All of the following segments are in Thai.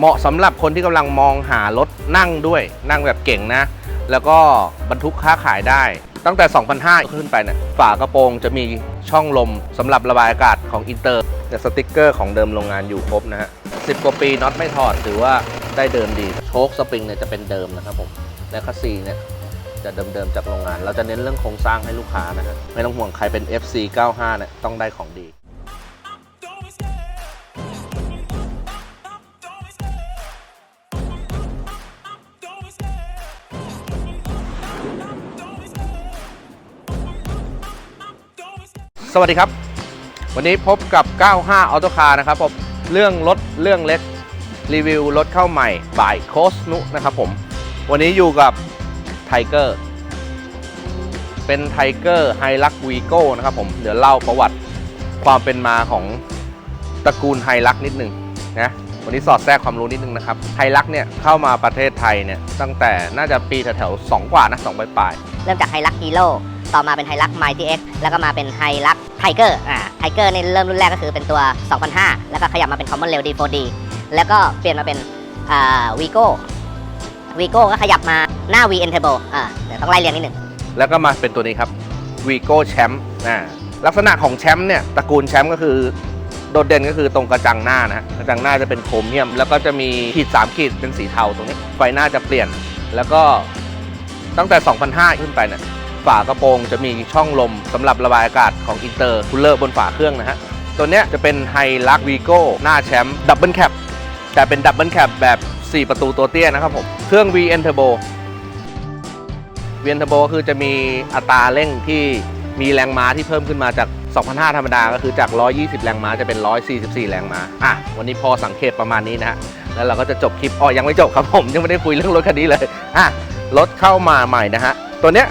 เหมาะสำหรับคนที่กำลังมองหารถนั่งด้วย นั่งแบบเก่งนะ แล้วก็บรรทุกค้าขายได้ ตั้งแต่ 2,500 ขึ้นไปเนี่ยฝากระโปรงจะมีช่องลมสำหรับระบายอากาศของอินเตอร์แต่สติกเกอร์ของเดิมโรงงานอยู่ครบนะฮะ10กว่าปีน็อตไม่ถอดถือว่าได้เดิมดีโชคสปริงเนี่ยจะเป็นเดิมนะครับผมและคัสซีเนี่ยจะเดิมๆจากโรงงาน เราจะเน้นเรื่องโครงสร้างให้ลูกค้านะฮะไม่ต้องห่วงใครเป็น FC 95 เนี่ยต้องได้ของดี สวัสดีครับ วันนี้พบกับ 95 Auto Car นะครับผมเรื่องรถเรื่องเล็กรีวิวรถเข้าใหม่บ่ายโคสนุนะครับผม วันนี้อยู่กับไทเกอร์เป็นไทเกอร์ไฮลักวีโก้นะครับผม เดี๋ยวเล่าประวัติความเป็นมาของตระกูลไฮลักนิดนึงนะวันนี้สอดแทรกความรู้นิดนึงนะครับไฮลักเนี่ยเข้ามาประเทศไทยเนี่ยตั้งแต่น่าจะปีแถวๆ2กว่านะ2ปลายเริ่มจากไฮรักฮีโร่ ต่อมาเป็นไฮรักไมตี้เอ็กแล้วก็มาเป็นไฮรักไทเกอร์อ่าไทเกอร์ในเริ่มรุ่นแรกก็คือเป็นตัว 2005 แล้วก็ขยับมาเป็น Common Rail D4D แล้วก็เปลี่ยนมาเป็นอ่าวีโก้วีโก้ก็ขยับมาหน้า V N Turbo อ่าเดี๋ยวต้องไล่เรียงนิดหนึ่งแล้วก็มาเป็นตัวนี้ครับวีโก้แชมป์นะลักษณะของแชมป์เนี่ยตระกูลแชมป์ก็คือโดดเด่นก็คือตรงกระจังหน้านะฮะกระจังหน้าจะเป็นโครเมียม แล้วก็จะมีขีด3ขีดเป็นสีเทาตรงนี้ ไฟหน้าจะเปลี่ยน แล้วก็ตั้งแต่ 2005 ขึ้นไปเนี่ย ฝากระโปรงจะมีช่องลมสำหรับระบายอากาศของอินเตอร์คูลเลอร์บนฝาเครื่องนะฮะ ตัวเนี้ยจะเป็นไฮลักวีโก้หน้าแชมป์ดับเบิลแคปแต่เป็นดับเบิลแคปแบบ 4 ประตูตัวเตี้ยนะครับผม เครื่อง VN Turbo VN Turbo ก็คือจะมีอัตราเร่งที่มีแรงม้าที่เพิ่มขึ้นมาจาก 2,500 ธรรมดา ก็คือจาก 120 แรงม้าจะเป็น 144 แรงม้า อะ วันนี้พอสังเกตประมาณนี้นะฮะ แล้วเราก็จะจบคลิป อ๋อ ยังไม่จบครับผม ยังไม่ได้คุยเรื่องรถคันนี้เลย อะ รถเข้ามาใหม่นะฮะ ตัวเนี้ย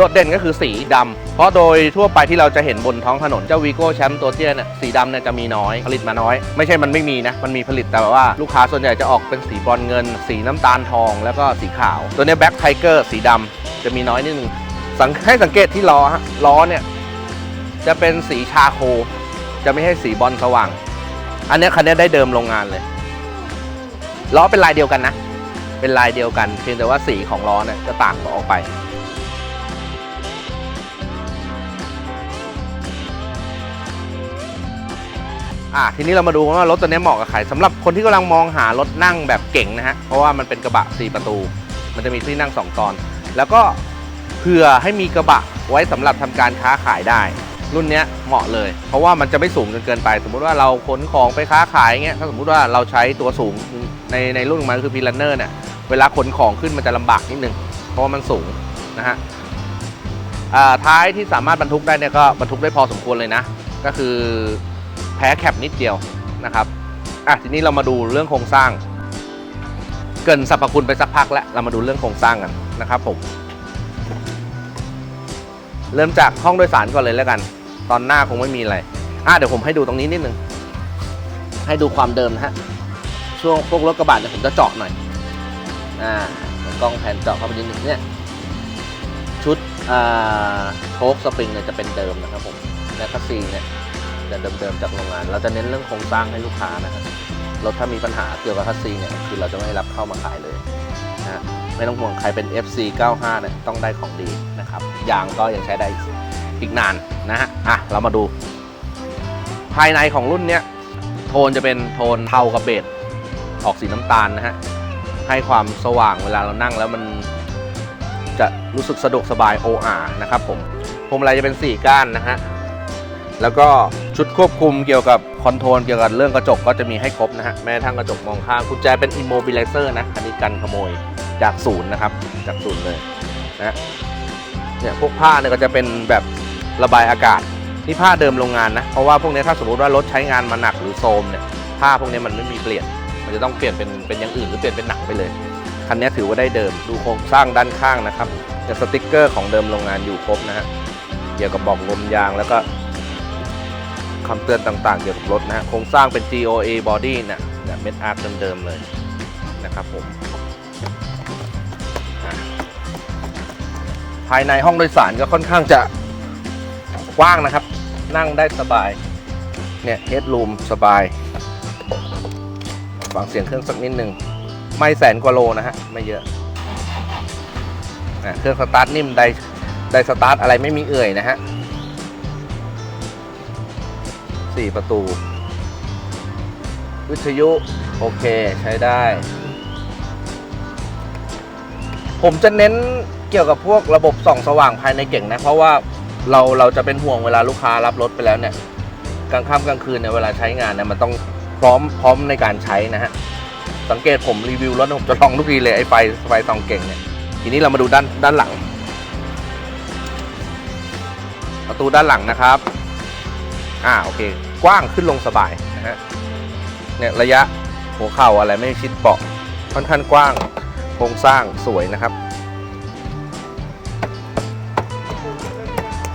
โดดเด่นก็คือสีดำเพราะโดยทั่วไปที่เราจะเห็นบนท้องถนนเจ้าวีโก้แชมป์ตัวเตี้ยเนี่ยสีดำเนี่ยจะมีน้อยผลิตมาน้อย ไม่ใช่มันไม่มีนะ มันมีผลิตแต่ว่าลูกค้าส่วนใหญ่จะออกเป็นสีบรอนเงิน สีน้ำตาลทองแล้วก็สีขาว ตัวเนี้แบ็คไทเกอร์สีดำจะมีน้อยนิดนึงสังให้สังเกตที่ล้อฮะล้อเนี่ยจะเป็นสีชาโค จะไม่ใช่สีบอลสว่าง อันนี้คันนี้ได้เดิมโรงงานเลยล้อเป็นลายเดียวกันนะ เป็นลายเดียวกันเพียงแต่ว่าสีของล้อเนี่ยจะต่างออกไป อะทีนี้เรามาดูว่ารถตัวนี้เหมาะกับใครสำหรับคนที่กำลังมองหารถนั่งแบบเก่งนะฮะเพราะว่ามันเป็นกระบะ 4 ประตู มันจะมีที่นั่ง 2 ตอน แล้วก็เผื่อให้มีกระบะไว้สำหรับทำการค้าขายได้ รุ่นนี้เหมาะเลย เพราะว่ามันจะไม่สูงจนเกินไป สมมติว่าเราขนของไปค้าขายเงี้ยถ้าสมมติว่าเราใช้ตัวสูงในในรุ่นของมันคือพีลันเนอร์เนี่ยเวลาขนของขึ้นมันจะลำบากนิดนึงเพราะว่ามันสูงนะฮะท้ายที่สามารถบรรทุกได้เนี่ยก็บรรทุกได้พอสมควรเลยนะ ก็คือ แพ้แคปนิดเดียวนะครับอะทีนี้เรามาดูเรื่องโครงสร้าง เกินสรรพคุณไปสักพักแล้วเรามาดูเรื่องโครงสร้างกันนะครับผมเริ่มจากห้องโดยสารก่อนเลยแล้วกัน ตอนหน้าคงไม่มีอะไรอะเดี๋ยวผมให้ดูตรงนี้นิดนึงให้ดูความเดิมนะฮะช่วงพวกรถกระบะเนี่ยผมจะเจาะหน่อยอ่ากล้องแผนเจาะเข้าไปนิดนึงเนี่ยชุดอ่าโชคสปริงเนี่ยจะเป็นเดิมนะครับผมและคัสซีเนี่ย เดิมๆจากโรงงาน เราจะเน้นเรื่องโครงสร้างให้ลูกค้านะครับรถถ้ามีปัญหาเกี่ยวกับคัสซีเนี่ยคือเราจะไม่รับเข้ามาขายเลยนะฮะไม่ต้องห่วงใครเป็น FC 95เนี่ยต้องได้ของดีนะครับยางก็ยังใช้ได้อีกนานนะฮะอะเรามาดู ภายในของรุ่นเนี้ยโทนจะเป็นโทนเทากับเบจออกสีน้ำตาลนะฮะให้ความสว่างเวลาเรานั่งแล้วมันจะรู้สึกสะดวกสบาย OR นะครับผมพวงมาลัยจะเป็น 4 ก้านนะฮะ แล้วก็ชุดควบคุมเกี่ยวกับคอนโทรลเกี่ยวกับเรื่องกระจกก็จะมีให้ครบนะฮะแม้ทั่งกระจกมองข้างกุญแจเป็น immobilizer นะอันนี้กันขโมยจากศูนย์นะครับ จากศูนย์เลยนะเนี่ยพวกผ้าเนี่ยก็จะเป็นแบบระบายอากาศนี่ผ้าเดิมโรงงานนะเพราะว่าพวกนี้ถ้าสมมติว่ารถใช้งานมาหนักหรือโทมเนี่ยผ้าพวกนี้มันไม่มีเปลี่ยน มันจะต้องเปลี่ยนเป็นเป็นอย่างอื่นหรือเปลี่ยนเป็นหนังไปเลยคันนี้ถือว่าได้เดิมดูโครงสร้างด้านข้างนะครับแต่สติกเกอร์ของเดิมโรงงานอยู่ครบนะฮะเกี่ยวกับบอกลมยางแล้วก็ คำเตือนต่างๆ เกี่ยวกับรถนะฮะโครงสร้างเป็น GOA body นะแบบเม็ดอาร์คเดิมๆเลยนะครับผมภายในห้องโดยสารก็ค่อนข้างจะกว้างนะครับ นั่งได้สบาย เนี่ยเฮดรูมสบาย ฟังเสียงเครื่องสักนิดหนึ่ง ไม่แสนกว่าโลนะฮะ ไม่เยอะอะเครื่องสตาร์ทนิ่มได้ได้สตาร์ทอะไรไม่มีเอื่อยนะฮะ สี่ประตู วิทยุ โอเคใช้ได้ ผมจะเน้นเกี่ยวกับพวกระบบส่องสว่างภายในเก่งนะ เพราะว่าเราเราจะเป็นห่วงเวลาลูกค้ารับรถไปแล้วเนี่ย กลางค่ำกลางคืนเนี่ยเวลาใช้งานเนี่ยมันต้องพร้อมพร้อมในการใช้นะฮะ สังเกตผมรีวิวรถผมจะลองทุกทีเลยไอ้ไฟไฟส่องเก่งเนี่ยทีนี้เรามาดูด้านด้านหลัง ประตูด้านหลังนะครับ อ่าโอเค กว้างขึ้นลงสบายนะฮะเนี่ยระยะหัวเข่าอะไรไม่ชิดเบาะค่อนข้างกว้างโครงสร้างสวยนะครับ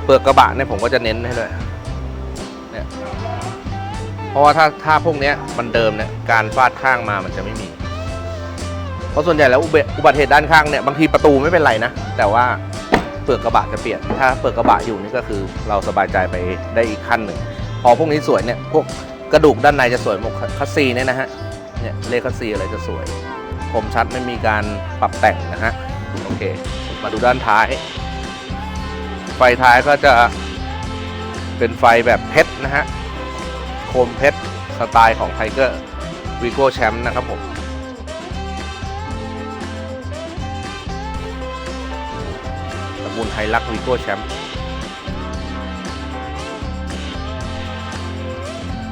เปลือกกระบะเนี่ยผมก็จะเน้นให้ด้วยเนี่ยเพราะว่าถ้าถ้าพวกเนี้ยมันเดิมเนี่ยการฟาดข้างมามันจะไม่มี เพราะส่วนใหญ่แล้วอุบัติอุบัติเหตุด้านข้างเนี่ยบางทีประตูไม่เป็นไรนะ แต่ว่าเปลือกกระบะจะเปลี่ยน ถ้าเปลือกกระบะอยู่นี่ก็คือเราสบายใจไปได้อีกขั้นหนึ่ง พอพวกนี้สวยเนี่ยพวกกระดูกด้านในจะสวยหมดคัสซีเนี่ยนะฮะเนี่ยเลขคัสซีอะไรจะสวยคมชัดไม่มีการปรับแต่งนะฮะโอเค มาดูด้านท้าย ไฟท้ายก็จะเป็นไฟแบบเพชรนะฮะโคมเพชรสไตล์ของไทเกอร์วีโก้แชมป์นะครับผมตระกูลไฮลักวีโก้แชมป์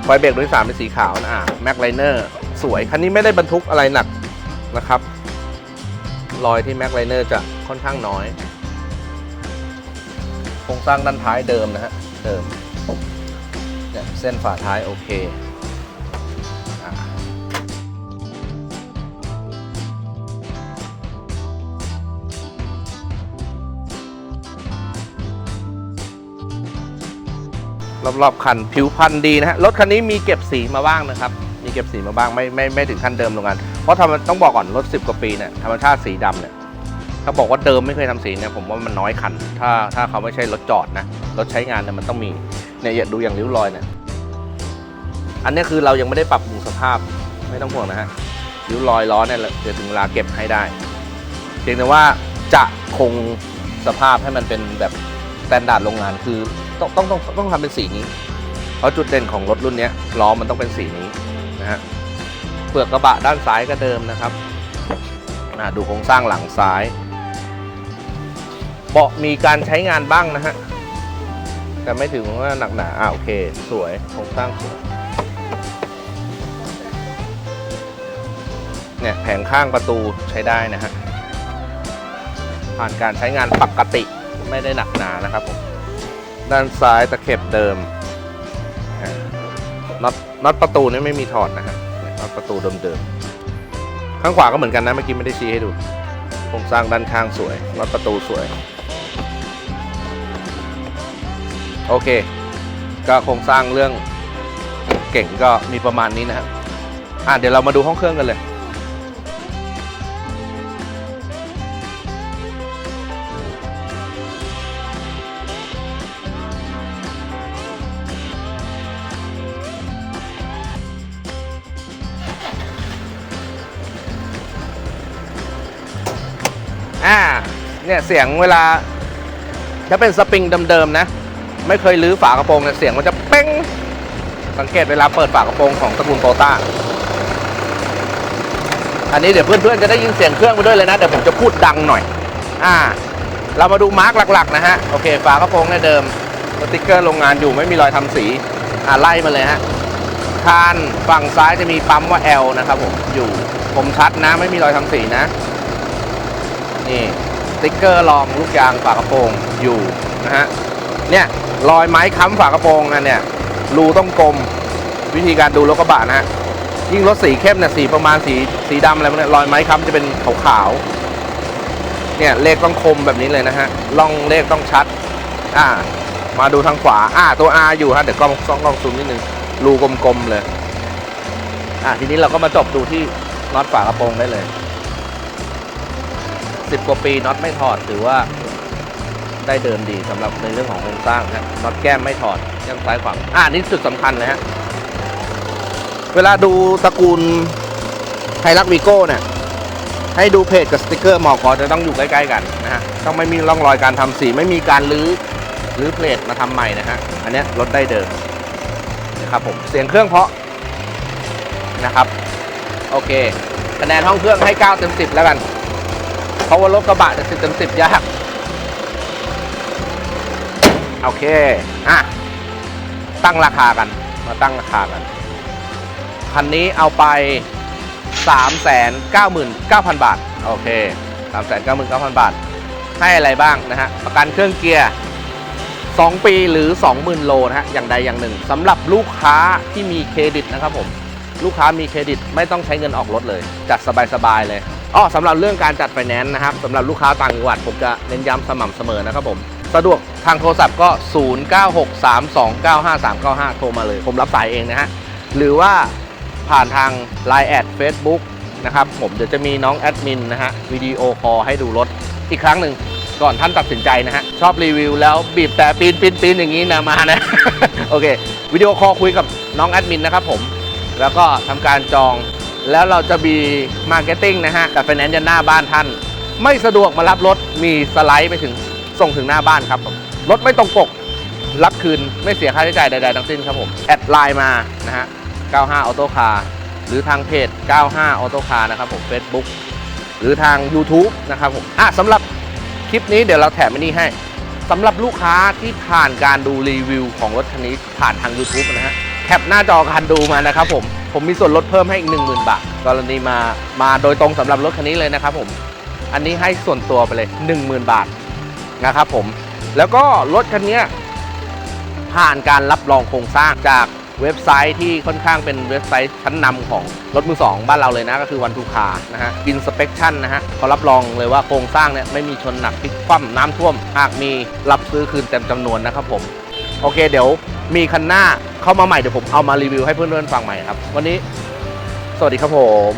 ไฟเบรกโดยสารเป็นสีขาวนะอะแม็กไลเนอร์สวย คันนี้ไม่ได้บรรทุกอะไรหนักนะครับ รอยที่แม็กไลเนอร์จะค่อนข้างน้อยโครงสร้างด้านท้ายเดิมนะฮะ เดิมเนี่ยเส้นฝาท้ายโอเค รอบๆคันผิวพันธุ์ดีนะฮะรถคันนี้มีเก็บสีมาบ้างนะครับ มีเก็บสีมาบ้างไม่ไม่ไม่ถึงขั้นเดิมโรงงานเพราะทำต้องบอกก่อนรถ 10 กว่าปีเนี่ยธรรมชาติสีดำเนี่ยถ้าบอกว่าเดิมไม่เคยทำสีเนี่ยผมว่ามันน้อยคัน ถ้าถ้าเขาไม่ใช่รถจอดนะรถใช้งานเนี่ยมันต้องมีเนี่ยอย่าดูอย่างริ้วรอยเนี่ยอันนี้คือเรายังไม่ได้ปรับปรุงสภาพไม่ต้องห่วงนะฮะริ้วรอยล้อเนี่ยเดี๋ยวถึงเวลาเก็บให้ได้เพียงแต่ว่าจะคงสภาพให้มันเป็นแบบสแตนดาร์ดโรงงานคือ ต้องต้องต้องต้องทำเป็นสีนี้ เพราะจุดเด่นของรถรุ่นนี้ล้อมันต้องเป็นสีนี้นะฮะเปลือกกระบะด้านซ้ายก็เดิมนะครับดูโครงสร้างหลังซ้ายเบาะมีการใช้งานบ้างนะฮะแต่ไม่ถึงว่าหนักหนาอ่าโอเค สวยโครงสร้างสวยเนี่ยแผงข้างประตูใช้ได้นะฮะผ่านการใช้งานปกติไม่ได้หนักหนานะครับผม ด้านซ้ายตะเข็บเดิมน็อตน็อตประตูนี่ไม่มีถอดนะฮะเนี่ยน็อตประตูเดิมๆข้างขวาก็เหมือนกันนะเมื่อกี้ไม่ได้ชี้ให้ดูโครงสร้างด้านข้างสวยน็อตประตูสวย โอเค ก็โครงสร้างเรื่องเก่งก็มีประมาณนี้นะครับอะเดี๋ยวเรามาดูห้องเครื่องกันเลย เนี่ยเสียงเวลา ถ้าเป็นสปริงเดิมๆนะ ไม่เคยลื้อฝากระโปรงเนี่ยเสียงมันจะเป้งสังเกตเวลาเปิดฝากระโปรงของตระกูลโตต้าอันนี้เดี๋ยวเพื่อนๆจะได้ยินเสียงเครื่องไปด้วยเลยนะเดี๋ยวผมจะพูดดังหน่อย อ่า เรามาดูมาร์กหลักๆนะฮะโอเคฝากระโปรงเนี่ยเดิมสติกเกอร์โรงงานอยู่ไม่มีรอยทำสี อ่าไล่มาเลยฮะคานฝั่งซ้ายจะมีปั๊มว่า L นะครับผมอยู่ผมชัดนะไม่มีรอยทำสีนะ นี่ ติ๊กเกอร์รองลูกยางฝากระโปรงอยู่นะฮะเนี่ยรอยไม้ค้ำฝากระโปรงนะเนี่ยรูต้องกลมวิธีการดูรถกระบะนะฮะยิ่งรถสีเข้มเนี่ยสีประมาณสีสีดำอะไรพวกนี้รอยไม้ค้ำจะเป็นขาวๆเนี่ยเลขต้องคมแบบนี้เลยนะฮะล่องเลขต้องชัดอ่ามาดูทางขวาอ่าตัว R อยู่ฮะเดี๋ยวกล้องกล้องกล้องซูมนิดนึงรูกลมๆเลยอ่าทีนี้เราก็มาจบดูที่น็อตฝากระโปรงได้เลย สิบกว่าปีน็อตไม่ถอดถือว่าได้เดินดีสำหรับในเรื่องของโครงสร้างนะน็อตแก้มไม่ถอดแก้มซ้ายขวาอ่านี่จุดสำคัญเลยฮะเวลาดูตระกูลไฮรักวีโก้เนี่ยให้ดูเพจกับสติกเกอร์หมอกอจะต้องอยู่ใกล้ๆกันนะฮะต้องไม่มีร่องรอยการทำสี ไม่มีการรื้อรื้อเพลทมาทำใหม่นะฮะอันนี้รถได้เดิมนะครับผมเสียงเครื่องเพาะนะครับ โอเคคะแนนห้องเครื่องให้ 9 เต็ม 10 แล้วกัน ราะว่ารถกระบะจะ10เต็ม10ยาก โอเค อะ ตั้งราคากัน มาตั้งราคากัน คันนี้เอาไป 399,000 บาท โอเค 399,000 บาท ให้อะไรบ้างนะฮะ ประกันเครื่องเกียร์ 2 ปีหรือ 20,000 โลนะฮะ อย่างใดอย่างหนึ่งสำหรับลูกค้าที่มีเครดิตนะครับผม ลูกค้ามีเครดิตไม่ต้องใช้เงินออกรถเลย จัดสบายๆเลย อ้อสำหรับเรื่องการจัดไฟแนนซ์นะครับสำหรับลูกค้าต่างจังหวัดผมจะเน้นย้ำสม่ำเสมอนะครับผม สะดวกทางโทรศัพท์ก็ 0963295395 โทรมาเลย ผมรับสายเองนะฮะ หรือว่าผ่านทาง Line แอด Facebook นะครับผมเดี๋ยวจะมีน้องแอดมินนะฮะวิดีโอคอลให้ดูรถอีกครั้งหนึ่งก่อนท่านตัดสินใจนะฮะ ชอบรีวิวแล้วบีบแต่ปีนปีนปีนอย่างนี้นะมานะ โอเค วิดีโอคอลคุยกับน้องแอดมินนะครับผม แล้วก็ทำการจอง แล้วเราจะมีมาร์เก็ตติ้งนะฮะ กับไฟแนนซ์ยันหน้าบ้านท่าน ไม่สะดวกมารับรถมีสไลด์ไปถึงส่งถึงหน้าบ้านครับผมรถไม่ตรงปก รับคืนไม่เสียค่าใช้จ่ายใดๆทั้งสิ้นครับผม แอดไลน์มานะฮะ 95 Auto Car หรือทางเพจ 95 Auto Car นะครับผม Facebook หรือทาง YouTube นะครับผมอะสำหรับคลิปนี้เดี๋ยวเราแถมอันนี้ให้สำหรับลูกค้าที่ผ่านการดูรีวิวของรถคันนี้ผ่านทาง YouTube นะฮะแคปหน้าจอการดูมานะครับผม ผมมีส่วนลดเพิ่มให้อีก 10,000 บาท กรณีมามาโดยตรงสำหรับรถคันนี้เลยนะครับผม อันนี้ให้ส่วนตัวไปเลย 10,000 บาทนะครับผม แล้วก็รถคันนี้ผ่านการรับรองโครงสร้างจากเว็บไซต์ที่ค่อนข้างเป็นเว็บไซต์ชั้นนำของรถมือสองบ้านเราเลยนะ ก็คือวันทูคานะฮะ Inspection นะฮะเขารับรองเลยว่าโครงสร้างเนี่ยไม่มีชนหนักพลิกคว่ำน้ำท่วม หากมีรับซื้อคืนเต็มจำนวนนะครับผม โอเคเดี๋ยวมีคันหน้า เข้ามาใหม่เดี๋ยวผมเอามารีวิวให้เพื่อนๆฟังใหม่ครับ วันนี้ สวัสดีครับผม